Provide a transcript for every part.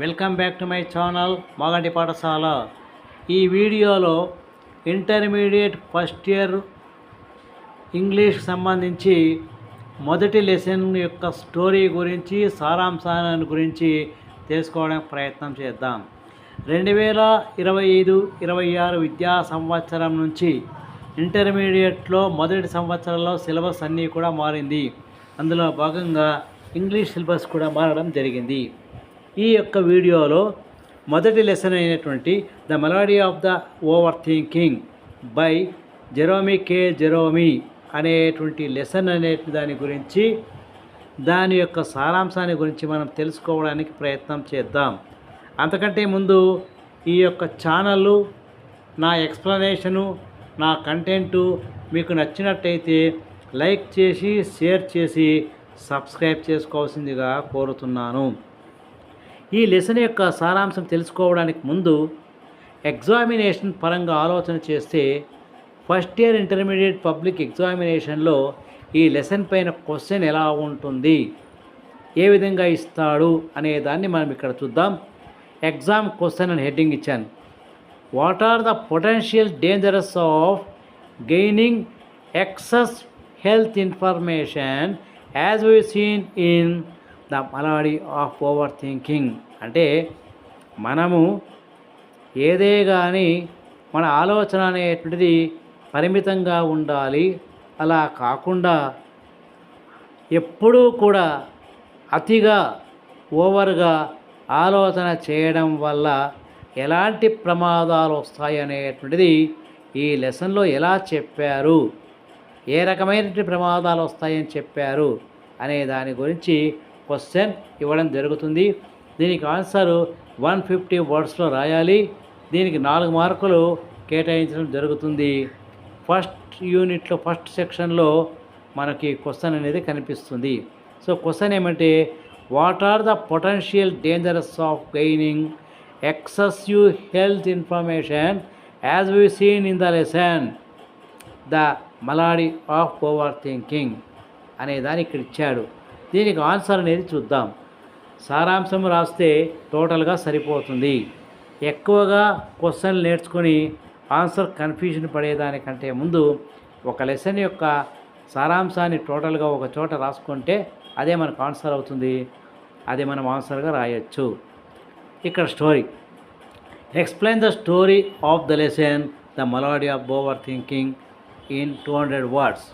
Welcome back to my channel Maganti Pathashala. ఈ వీడియోలో intermediate first year English సంబంధించి మొదటి లెసన్ యొక్క స్టోరీ గురించి సారాంశాన్ని గురించి తెలుసుకోవడానికి ప్రయత్నం చేద్దాం. రెండు వేల ఇరవై ఐదు ఇరవై ఆరు విద్యా సంవత్సరం నుంచి ఇంటర్మీడియట్లో మొదటి సంవత్సరంలో సిలబస్ అన్నీ కూడా మారింది. అందులో భాగంగా ఇంగ్లీష్ సిలబస్ కూడా మారడం జరిగింది. ఈ యొక్క వీడియోలో మొదటి లెసన్ అయినటువంటి the malady of the over thinking by Jerome K Jerome అనేటువంటి లెసన్ అనే దాని గురించి దాని యొక్క సారాంశాన్ని గురించి మనం తెలుసుకోవడానికి ప్రయత్నం చేద్దాం. అంతకంటే ముందు ఈ యొక్క ఛానళ్ళు నా ఎక్స్ప్లెనేషను నా కంటెంటు మీకు నచ్చినట్టయితే లైక్ చేసి షేర్ చేసి సబ్స్క్రైబ్ చేసుకోవాల్సిందిగా కోరుతున్నాను. ఈ లెసన్ యొక్క సారాంశం తెలుసుకోవడానికి ముందు ఎగ్జామినేషన్ పరంగా ఆలోచన చేస్తే ఫస్ట్ ఇయర్ ఇంటర్మీడియట్ పబ్లిక్ ఎగ్జామినేషన్లో ఈ లెసన్ పైన క్వశ్చన్ ఎలా ఉంటుంది? ఏ విధంగా ఇస్తాడు? అనే దాన్ని మనం ఇక్కడ చూద్దాం. ఎగ్జామ్ క్వశ్చన్ అని హెడ్డింగ్ ఇచ్చాను. What are the potential dangerous of gaining excess health information as we seen in the malady of over thinking. అంటే మనము ఏదే కానీ మన ఆలోచన అనేటువంటిది పరిమితంగా ఉండాలి. అలా కాకుండా ఎప్పుడూ కూడా అతిగా ఓవర్గా ఆలోచన చేయడం వల్ల ఎలాంటి ప్రమాదాలు వస్తాయి అనేటువంటిది ఈ లెసన్లో ఎలా చెప్పారు? ఏ రకమైనటువంటి ప్రమాదాలు వస్తాయని చెప్పారు? అనే దాని గురించి క్వశ్చన్ ఇవ్వడం జరుగుతుంది. దీనికి ఆన్సర్ వన్ ఫిఫ్టీ వర్డ్స్లో రాయాలి. దీనికి నాలుగు మార్కులు కేటాయించడం జరుగుతుంది. ఫస్ట్ యూనిట్లో ఫస్ట్ సెక్షన్లో మనకి క్వశ్చన్ అనేది కనిపిస్తుంది. సో క్వశ్చన్ ఏమంటే what are the potential dangerous of gaining excessive health information as we seen in the lesson the malady of over thinking అనే దాన్ని ఇక్కడ ఇచ్చాడు. దీనికి ఆన్సర్ అనేది చూద్దాం. సారాంశం రాస్తే టోటల్గా సరిపోతుంది. ఎక్కువగా క్వశ్చన్లు నేర్చుకొని ఆన్సర్ కన్ఫ్యూజన్ పడేదానికంటే ముందు ఒక లెసన్ యొక్క సారాంశాన్ని టోటల్గా ఒక చోట రాసుకుంటే అదే మనకు ఆన్సర్ అవుతుంది. అదే మనం ఆన్సర్గా రాయొచ్చు. ఇక్కడ story. Explain the story of the lesson the malady of over thinking in two hundred words.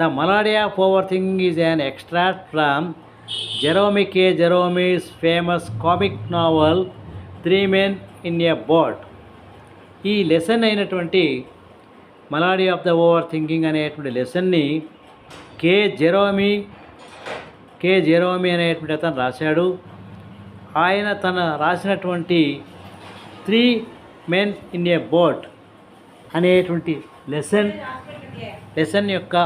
The malady of over thinking is an extract from Jerome K Jerome's famous comic novel three men in a boat ఈ lesson అయినటువంటి malady of the over thinking అనేటువంటి లెసన్ని కే జెరోమి K Jerome అనేటువంటి అతను రాశాడు. ఆయన తన రాసినటువంటి three men in a boat అనేటువంటి లెసన్ లెసన్ యొక్క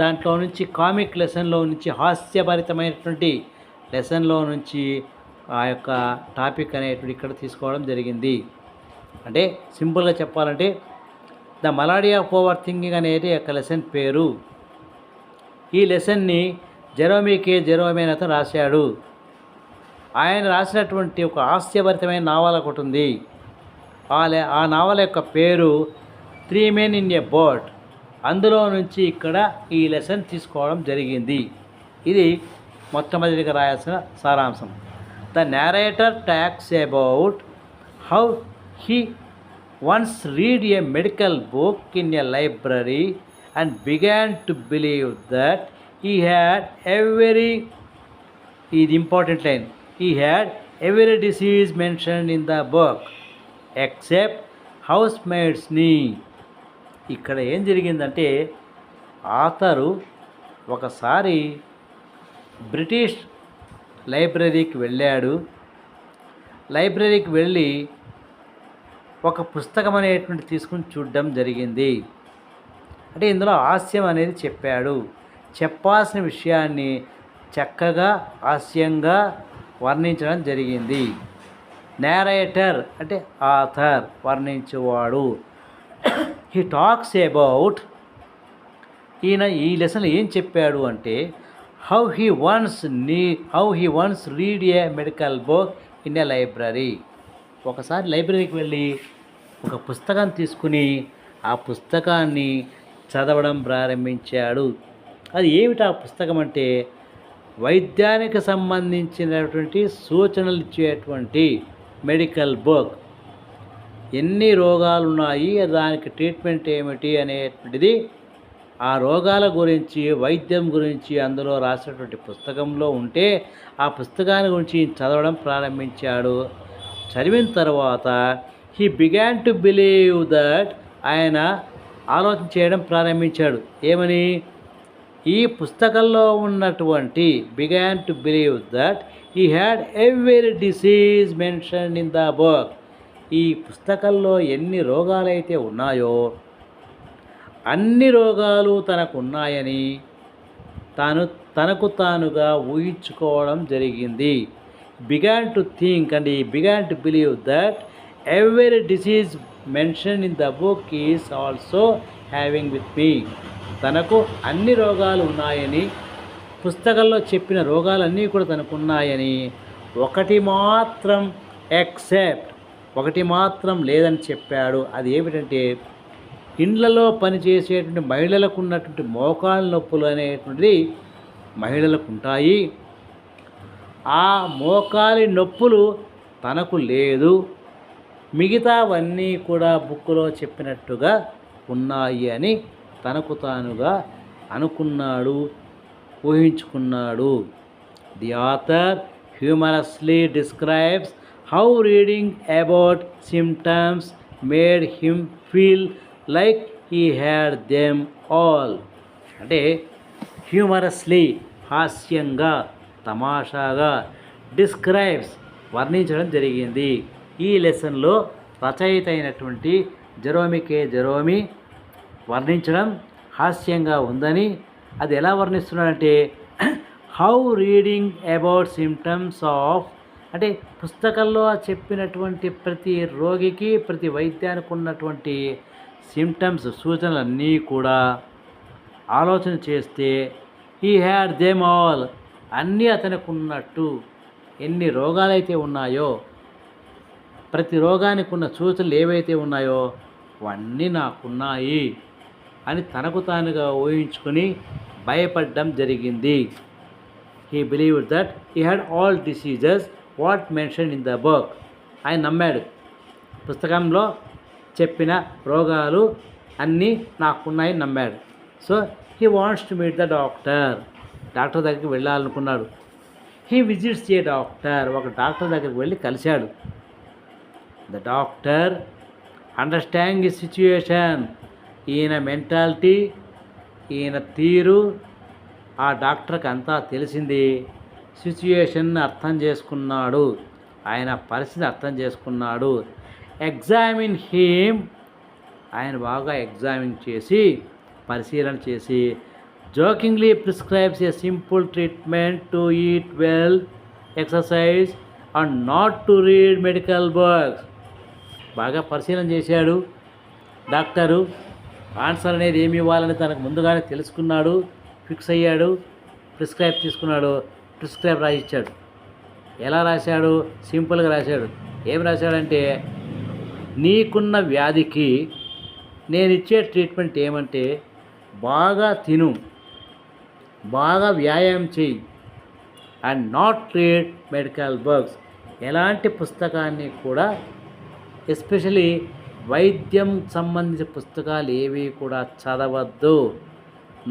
దాంట్లో నుంచి కామిక్ లెసన్లో నుంచి హాస్యభరితమైనటువంటి లెసన్లో నుంచి ఆ యొక్క టాపిక్ అనేటువంటి ఇక్కడ తీసుకోవడం జరిగింది. అంటే సింపుల్గా చెప్పాలంటే the malady of over thinking అనేది యొక్క లెసన్ పేరు. ఈ లెసన్ని జెరోమీ కే జెరోమీ అని అతను రాశాడు. ఆయన రాసినటువంటి ఒక హాస్యభరితమైన నావల్ ఒకటి ఉంది. ఆ నావల ఆ యొక్క పేరు three men in a boat. అందులో నుంచి ఇక్కడ ఈ లెసన్ తీసుకోవడం జరిగింది. ఇది మొట్టమొదటిగా రాయాల్సిన సారాంశం. The narrator talks about how he once read a medical book in a library and began to believe that he had every ఇది important line he had every disease mention in the book except house మేడ్స్ని ఇక్కడ ఏం జరిగిందంటే ఆతరు ఒకసారి British లైబ్రరీకి వెళ్ళాడు. లైబ్రరీకి వెళ్ళి ఒక పుస్తకం అనేటువంటి తీసుకుని చూడడం జరిగింది. అంటే ఇందులో హాస్యం అనేది చెప్పాడు. చెప్పాల్సిన విషయాన్ని చక్కగా హాస్యంగా వర్ణించడం జరిగింది. నేరేటర్ అంటే ఆథర్ వర్ణించేవాడు. హీ టాక్స్ అబౌట్ ఈయన ఈ లెసన్లో ఏం చెప్పాడు అంటే హౌ హీ వన్స్ నీ how he once read a medical book in a library ఒకసారి లైబ్రరీకి వెళ్ళి ఒక పుస్తకం తీసుకుని ఆ పుస్తకాన్ని చదవడం ప్రారంభించాడు. అది ఏమిటి ఆ పుస్తకం అంటే వైద్యానికి సంబంధించినటువంటి సూచనలు ఇచ్చేటువంటి మెడికల్ బుక్ ఎన్ని రోగాలు ఉన్నాయి దానికి ట్రీట్మెంట్ ఏమిటి అనేటువంటిది ఆ రోగాల గురించి వైద్యం గురించి అందులో రాసినటువంటి పుస్తకంలో ఉంటే ఆ పుస్తకాన్ని గురించి చదవడం ప్రారంభించాడు. చదివిన తర్వాత he began to believe that ఆయన ఆలోచన చేయడం ప్రారంభించాడు. ఏమని? ఈ పుస్తకంలో ఉన్నటువంటి began to believe that he had every disease mention in the book ఈ పుస్తకంలో ఎన్ని రోగాలైతే ఉన్నాయో అన్ని రోగాలు తనకున్నాయని తాను తనకు తానుగా ఊహించుకోవడం జరిగింది. Began to think and he began to believe that every disease mention in the book is also having with me తనకు అన్ని రోగాలు ఉన్నాయని పుస్తకంలో చెప్పిన రోగాలన్నీ కూడా తనకున్నాయని ఒకటి మాత్రం ఎక్సెప్ట్ ఒకటి మాత్రం లేదని చెప్పాడు. అది ఏమిటంటే ఇండ్లలో పనిచేసేటువంటి మహిళలకు ఉన్నటువంటి మోకాళ్ళ నొప్పులు అనేటువంటిది మహిళలకు ఉంటాయి ఆ మోకాలి నొప్పులు తనకు లేదు. మిగతావన్నీ కూడా బుక్కులో చెప్పినట్టుగా ఉన్నాయి అని తనకు తానుగా అనుకున్నాడు ఊహించుకున్నాడు. The author humorously describes how reading about symptoms made him feel like he had them all అంటే హ్యూమరస్లీ హాస్యంగా తమాషాగా డిస్క్రైబ్స్ వర్ణించడం జరిగింది. ఈ లెసన్లో రచయిత అయినటువంటి జెరోమి కే జెరోమి వర్ణించడం హాస్యంగా ఉందని. అది ఎలా వర్ణిస్తున్నాడంటే how reading about symptoms of అంటే పుస్తకంలో చెప్పినటువంటి ప్రతి రోగికి ప్రతి వైద్యానికి ఉన్నటువంటి సిమ్టమ్స్ సూచనలన్నీ కూడా ఆలోచన చేస్తే ఈ హ్యాడ్ దేమ్ ఆల్ అన్నీ అతనికి ఉన్నట్టు ఎన్ని రోగాలైతే ఉన్నాయో ప్రతి రోగానికి ఉన్న సూచనలు ఏవైతే ఉన్నాయో అవన్నీ నాకున్నాయి అని తనకు తానుగా ఊహించుకొని భయపడడం జరిగింది. He believe that he had all diseases what mention in the book. ఆయన నమ్మాడు. పుస్తకంలో చెప్పిన రోగాలు అన్నీ నాకున్నాయని నమ్మాడు. So he wants to meet the doctor doctor దగ్గరికి వెళ్ళాలనుకున్నాడు. హీ విజిట్స్ ఏ డాక్టర్ ఒక డాక్టర్ దగ్గరికి వెళ్ళి కలిశాడు. ద డాక్టర్ అండర్స్టాండ్ ఈ సిచ్యుయేషన్ ఈయన మెంటాలిటీ ఈయన తీరు ఆ డాక్టర్కి అంతా తెలిసింది. సిచ్యుయేషన్ని అర్థం చేసుకున్నాడు. ఆయన పరిస్థితి అర్థం చేసుకున్నాడు. Examine him. ఆయన బాగా ఎగ్జామిన్ చేసి పరిశీలన చేసి jokingly prescribes a simple treatment to eat well exercise and not to read medical books బాగా పరిశీలన చేశాడు. డాక్టరు ఆన్సర్ అనేది ఏమి ఇవ్వాలని తనకు ముందుగానే తెలుసుకున్నాడు. ఫిక్స్ అయ్యాడు. ప్రిస్క్రైబ్ తీసుకున్నాడు. ప్రిస్క్రైబ్ రాసిచ్చాడు ఎలా రాశాడు? సింపుల్గా రాశాడు. ఏం రాశాడంటే నీకున్న వ్యాధికి నేను ఇచ్చే ట్రీట్మెంట్ ఏమంటే బాగా తిను బాగా వ్యాయామం చేయి and not treat medical books ఎలాంటి పుస్తకాన్ని కూడా ఎస్పెషలీ వైద్యం సంబంధించిన పుస్తకాలు ఏవి కూడా చదవద్దు.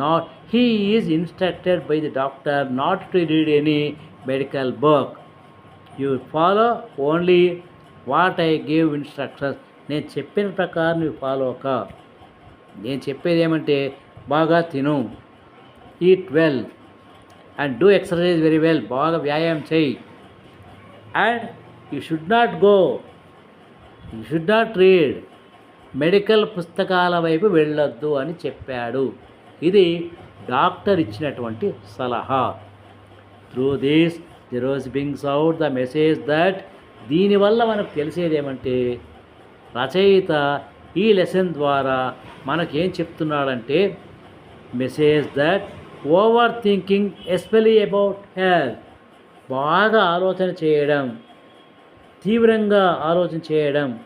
Not he is instructed by the doctor not to read any medical book you follow only what I give instructions నేను చెప్పిన ప్రకారం నువ్వు ఫాలో క నేను చెప్పేది ఏమంటే బాగా తిను. Eat well and do exercise very well బాగా వ్యాయామం చేయి. And you should not go you should not read medical పుస్తకాల వైపు వెళ్ళొద్దు అని చెప్పాడు. ఇది డాక్టర్ ఇచ్చినటువంటి సలహా. Through this దిరోజ్ brings out the message that దీనివల్ల మనకు తెలిసేది ఏమంటే రచయిత ఈ లెసన్ ద్వారా మనకేం చెప్తున్నాడంటే message that over thinking especially about health బాగా ఆలోచన చేయడం తీవ్రంగా ఆలోచన చేయడం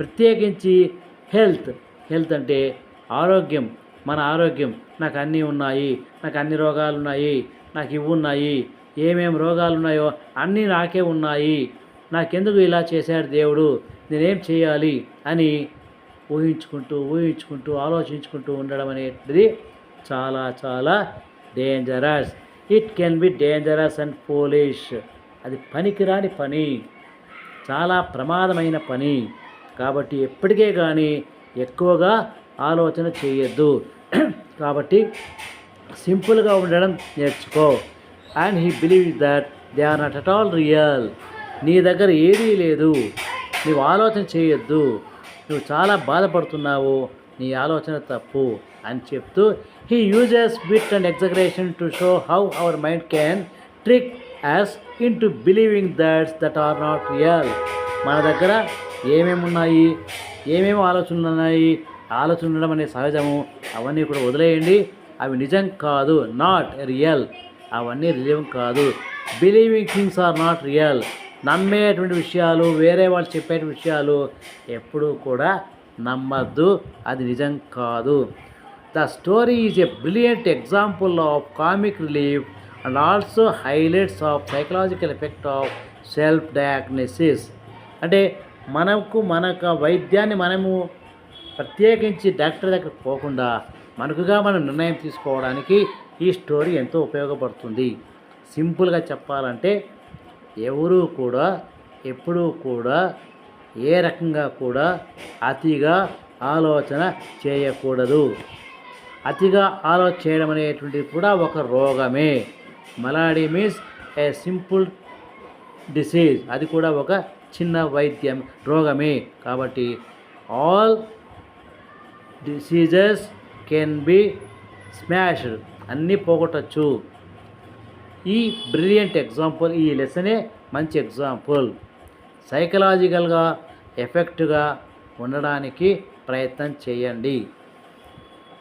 ప్రత్యేకించి హెల్త్ హెల్త్ అంటే ఆరోగ్యం. మన ఆరోగ్యం నాకు అన్నీ ఉన్నాయి నాకు అన్ని రోగాలు ఉన్నాయి నాకు ఇవి ఉన్నాయి ఏమేమి రోగాలు ఉన్నాయో అన్నీ నాకే ఉన్నాయి. నాకెందుకు ఇలా చేశాడు దేవుడు? నేనేం చేయాలి? అని ఊహించుకుంటూ ఊహించుకుంటూ ఆలోచించుకుంటూ ఉండడం అనేది చాలా చాలా dangerous it can be dangerous and foolish అది పనికిరాని పని. చాలా ప్రమాదమైన పని. కాబట్టి ఎప్పటికే కానీ ఎక్కువగా ఆలోచన చేయొద్దు. కాబట్టి సింపుల్గా ఉండడం నేర్చుకో. And he believe that they are not at all real నీ దగ్గర ఏదీ లేదు. నువ్వు ఆలోచన చేయొద్దు. నువ్వు చాలా బాధపడుతున్నావు. నీ ఆలోచన తప్పు అని చెప్తూ he uses wit and exaggeration to show how our mind can trick us into believing that's that are not real మన దగ్గర ఏమేమి ఉన్నాయి? ఏమేమి ఆలోచనలు ఉన్నాయి? ఆలోచన ఉండడం అనేది సహజము అవన్నీ కూడా వదిలేయండి. అవి నిజం కాదు నాట్ రియల్ అవన్నీ రిలీవ్ కాదు. Believing things are not real నమ్మేటువంటి విషయాలు వేరే వాళ్ళు చెప్పే విషయాలు ఎప్పుడూ కూడా నమ్మద్దు. అది నిజం కాదు. The story is a brilliant example of comic relief and also highlights of psychological effect of self diagnosis అంటే మనకు మనకు వైద్యాన్ని మనము ప్రత్యేకించి డాక్టర్ దగ్గర పోకుండా మనకుగా మనం నిర్ణయం తీసుకోవడానికి ఈ స్టోరీ ఎంతో ఉపయోగపడుతుంది. సింపుల్గా చెప్పాలంటే ఎవరూ కూడా ఎప్పుడూ కూడా ఏ రకంగా కూడా అతిగా ఆలోచన చేయకూడదు. అతిగా ఆలోచన చేయడం అనేటువంటిది కూడా ఒక రోగమే. Malady means a simple disease. అది కూడా ఒక చిన్న వైద్యం రోగమే. కాబట్టి all diseases can be smashed. అన్నీ పోగొట్టచ్చు. ఈ బ్రిలియంట్ ఎగ్జాంపుల్ ఈ లెసనే మంచి ఎగ్జాంపుల్. సైకలాజికల్గా ఎఫెక్ట్గా ఉండడానికి ప్రయత్నం చేయండి.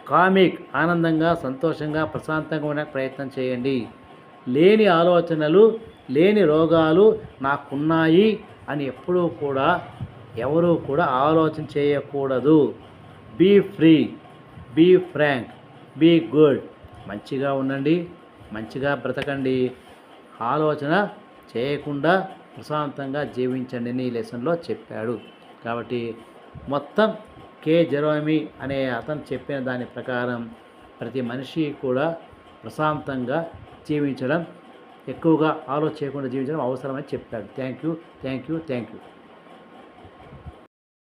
కామిక్ ఆనందంగా సంతోషంగా ప్రశాంతంగా ఉండడానికి ప్రయత్నం చేయండి. లేని ఆలోచనలు లేని రోగాలు నాకున్నాయి అని ఎప్పుడూ కూడా ఎవరూ కూడా ఆలోచన చేయకూడదు. Be free be frank be good. మంచిగా ఉండండి మంచిగా బ్రతకండి. ఆలోచన చేయకుండా ప్రశాంతంగా జీవించండి అని ఈ లెసన్లో చెప్పాడు. కాబట్టి మొత్తం కే జెరోమి అనే అతను చెప్పిన దాని ప్రకారం ప్రతి మనిషి కూడా ప్రశాంతంగా జీవించడం ఎక్కువగా ఆలోచన చేయకుండా జీవించడం అవసరమని చెప్పాడు. Thank you thank you thank you.